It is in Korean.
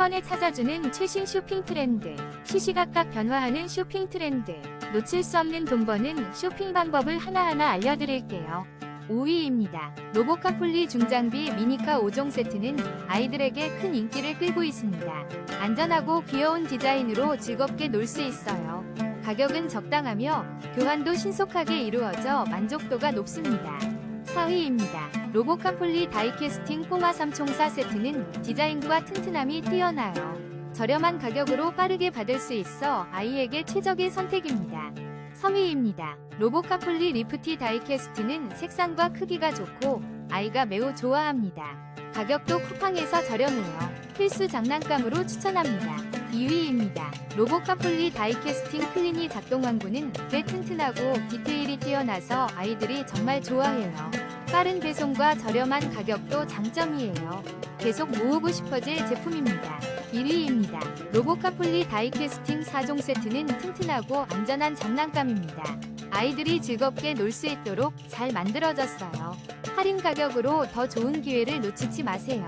번에 찾아주는 최신 쇼핑 트렌드. 시시각각 변화하는 쇼핑 트렌드. 놓칠 수 없는 돈 버는 쇼핑 방법을 하나하나 알려드릴게요. 5위입니다. 로보카 폴리 중장비 미니카 5종 세트는 아이들에게 큰 인기를 끌고 있습니다. 안전하고 귀여운 디자인으로 즐겁게 놀 수 있어요. 가격은 적당하며 교환도 신속하게 이루어져 만족도가 높습니다. 4위입니다. 로보카폴리 다이캐스팅 꼬마 삼총사 세트는 디자인과 튼튼함이 뛰어나요. 저렴한 가격으로 빠르게 받을 수 있어 아이에게 최적의 선택입니다. 3위입니다. 로보카폴리 리프티 다이캐스트는 색상과 크기가 좋고 아이가 매우 좋아합니다. 가격도 쿠팡에서 저렴해요. 필수 장난감으로 추천합니다. 2위입니다. 로보카폴리 다이캐스팅 클리니 작동왕구는 꽤 튼튼하고 디테일이 뛰어나서 아이들이 정말 좋아해요. 빠른 배송과 저렴한 가격도 장점이에요. 계속 모으고 싶어질 제품입니다. 1위입니다. 로보카폴리 다이캐스팅 4종 세트는 튼튼하고 안전한 장난감입니다. 아이들이 즐겁게 놀 수 있도록 잘 만들어졌어요. 할인 가격으로 더 좋은 기회를 놓치지 마세요.